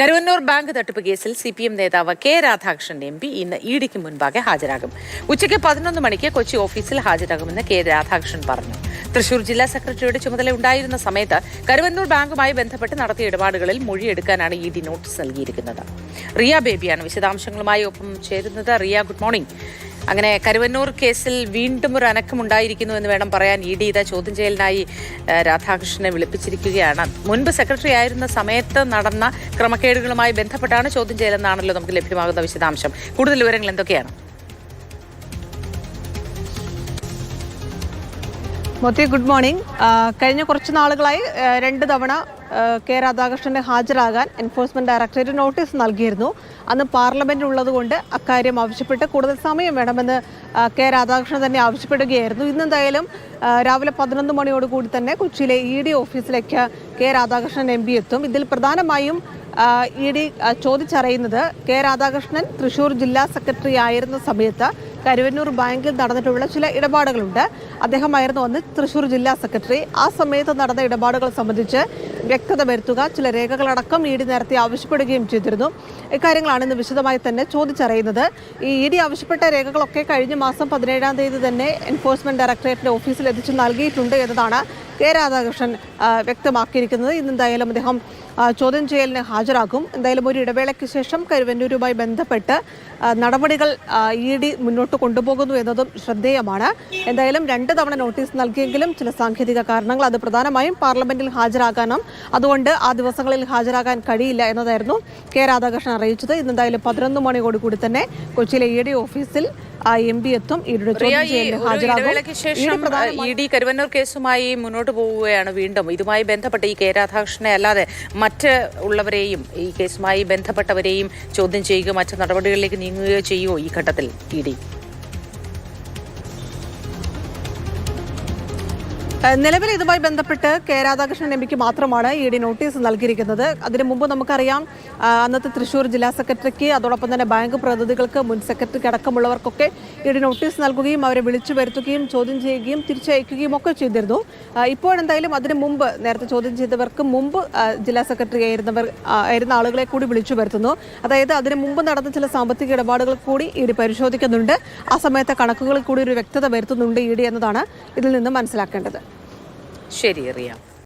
Karuvannur bank തട്ടിപ്പ് കേസിൽ C P M നേതാവ് കെ രാധാകൃഷ്ണൻ എം പി ഇന്ന് ഇ ഡിക്ക് മുൻപാകെ ഹാജരാകും. ഉച്ചയ്ക്ക് പതിനൊന്ന് മണിക്ക് കൊച്ചി ഓഫീസിൽ ഹാജരാകുമെന്ന് കെ രാധാകൃഷ്ണൻ പറഞ്ഞു. തൃശൂർ ജില്ലാ സെക്രട്ടറിയുടെ ചുമതല ഉണ്ടായിരുന്ന സമയത്ത് കരുവന്നൂർ ബാങ്കുമായി ബന്ധപ്പെട്ട് നടത്തിയ ഇടപാടുകളിൽ മൊഴിയെടുക്കാനാണ് ഇ ഡി നോട്ടീസ് നൽകിയിരിക്കുന്നത്. റിയ ബേബിയാണ് വിശദാംശങ്ങളുമായി ഒപ്പം ചേരുന്നത്. Riya good morning. അങ്ങനെ കരുവന്നൂർ കേസിൽ വീണ്ടും ഒരു അനക്കമുണ്ടായിരിക്കുന്നു എന്ന് വേണം പറയാൻ ഇ ഡി ഇത് ചോദ്യം ചെയ്യലിനായി രാധാകൃഷ്ണനെ വിളിപ്പിച്ചിരിക്കുകയാണ്. മുൻപ് സെക്രട്ടറി ആയിരുന്ന സമയത്ത് നടന്ന ക്രമക്കേടുകളുമായി ബന്ധപ്പെട്ടാണ് ചോദ്യം ചെയ്യലെന്നാണല്ലോ നമുക്ക് ലഭ്യമാകുന്ന വിശദാംശം. കൂടുതൽ വിവരങ്ങൾ എന്തൊക്കെയാണ്? Mothi good morning. കഴിഞ്ഞ കുറച്ച് നാളുകളായി രണ്ട് തവണ കെ രാധാകൃഷ്ണന് ഹാജരാകാൻ എൻഫോഴ്സ്മെന്റ് ഡയറക്ടറേറ്റ് നോട്ടീസ് നൽകിയിരുന്നു. അന്ന് പാർലമെന്റ് ഉള്ളതുകൊണ്ട് അക്കാര്യം ആവശ്യപ്പെട്ട് കൂടുതൽ സമയം വേണമെന്ന് കെ രാധാകൃഷ്ണൻ തന്നെ ആവശ്യപ്പെടുകയായിരുന്നു. ഇന്നെന്തായാലും രാവിലെ പതിനൊന്ന് മണിയോടുകൂടി തന്നെ കൊച്ചിയിലെ ഇ ഡി ഓഫീസിലേക്ക് കെ രാധാകൃഷ്ണൻ എം പി എത്തും. ഇതിൽ പ്രധാനമായും ഇ ഡി ചോദിച്ചറിയുന്നത് കെ രാധാകൃഷ്ണൻ തൃശൂർ ജില്ലാ സെക്രട്ടറി ആയിരുന്ന സമയത്ത് കരുവന്നൂർ ബാങ്കിൽ നടന്നിട്ടുള്ള ചില ഇടപാടുകളുണ്ട്. അദ്ദേഹമായിരുന്നു അന്ന് തൃശൂർ ജില്ലാ സെക്രട്ടറി. ആ സമയത്ത് നടന്ന ഇടപാടുകൾ സംബന്ധിച്ച് വ്യക്തത വരുത്തുക ചില രേഖകളടക്കം ഇ ഡി നേരത്തെ ആവശ്യപ്പെടുകയും ചെയ്തിരുന്നു. ഇക്കാര്യങ്ങളാണ് ഇന്ന് വിശദമായി തന്നെ ചോദിച്ചറിയുന്നത്. ഈ ഇ ഡി ആവശ്യപ്പെട്ട രേഖകളൊക്കെ കഴിഞ്ഞ മാസം പതിനേഴാം തീയതി തന്നെ എൻഫോഴ്സ്മെന്റ് ഡയറക്ടറേറ്റിന്റെ ഓഫീസിൽ എത്തിച്ചു നൽകിയിട്ടുണ്ട് എന്നതാണ് കെ രാധാകൃഷ്ണൻ വ്യക്തമാക്കിയിരിക്കുന്നത്. ഇന്ന് എന്തായാലും അദ്ദേഹം ചോദ്യം ചെയ്യലിന് ഹാജരാകും. എന്തായാലും ഒരു ഇടവേളയ്ക്ക് ശേഷം കരുവന്നൂരുമായി ബന്ധപ്പെട്ട് നടപടികൾ ഇ ഡി മുന്നോട്ട് കൊണ്ടുപോകുന്നു എന്നതും ശ്രദ്ധേയമാണ്. എന്തായാലും രണ്ട് തവണ നോട്ടീസ് നൽകിയെങ്കിലും ചില സാങ്കേതിക കാരണങ്ങൾ അത് പ്രധാനമായും പാർലമെന്റിൽ ഹാജരാകാനും അതുകൊണ്ട് ആ ദിവസങ്ങളിൽ ഹാജരാകാൻ കഴിയില്ല എന്നതായിരുന്നു കെ രാധാകൃഷ്ണൻ അറിയിച്ചത്. ഇന്ന് എന്തായാലും പതിനൊന്ന് മണിയോടുകൂടി തന്നെ കൊച്ചിയിലെ ഇ ഡി ഓഫീസിൽ എം പി എത്തും. റിയ, ചോദ്യം ചെയ്യലിന് ഹാജരാകും. ഇ ഇ ഡി കരുവന്നൂർ കേസുമായി മുന്നോട്ട് പോവുകയാണ് വീണ്ടും. ഇതുമായി ബന്ധപ്പെട്ട് ഈ കെ രാധാകൃഷ്ണനെ അല്ലാതെ മറ്റ് ഉള്ളവരെയും ഈ കേസുമായി ബന്ധപ്പെട്ടവരെയും ചോദ്യം ചെയ്യുകയോ മറ്റ് നടപടികളിലേക്ക് നീങ്ങുകയോ ചെയ്യുമോ ഈ ഘട്ടത്തിൽ ഇ ഡി? നിലവിൽ ഇതുമായി ബന്ധപ്പെട്ട് കെ രാധാകൃഷ്ണൻ എം പിക്ക് മാത്രമാണ് ഇ ഡി നോട്ടീസ് നൽകിയിരിക്കുന്നത്. അതിനു മുമ്പ് നമുക്കറിയാം അന്നത്തെ തൃശൂർ ജില്ലാ സെക്രട്ടറിക്ക് അതോടൊപ്പം തന്നെ ബാങ്ക് പ്രതിനിധികൾക്ക് മുൻ സെക്രട്ടറിക്ക് അടക്കമുള്ളവർക്കൊക്കെ ഇ ഡി നോട്ടീസ് നൽകുകയും അവരെ വിളിച്ചു വരുത്തുകയും ചോദ്യം ചെയ്യുകയും തിരിച്ചയക്കുകയും ഒക്കെ ചെയ്തിരുന്നു. ഇപ്പോഴെന്തായാലും അതിനു മുമ്പ് നേരത്തെ ചോദ്യം ചെയ്തവർക്ക് മുമ്പ് ജില്ലാ സെക്രട്ടറി ആയിരുന്നവർ ആയിരുന്ന ആളുകളെ കൂടി വിളിച്ചു വരുത്തുന്നു. അതായത് അതിനു മുമ്പ് നടന്ന ചില സാമ്പത്തിക ഇടപാടുകൾ കൂടി ഇ ഡി പരിശോധിക്കുന്നുണ്ട്. ആ സമയത്തെ കണക്കുകളിൽ കൂടി ഒരു വ്യക്തത വരുത്തുന്നുണ്ട് ഇ ഡി എന്നതാണ് ഇതിൽ നിന്ന് മനസ്സിലാക്കേണ്ടത്. ശരി റിയ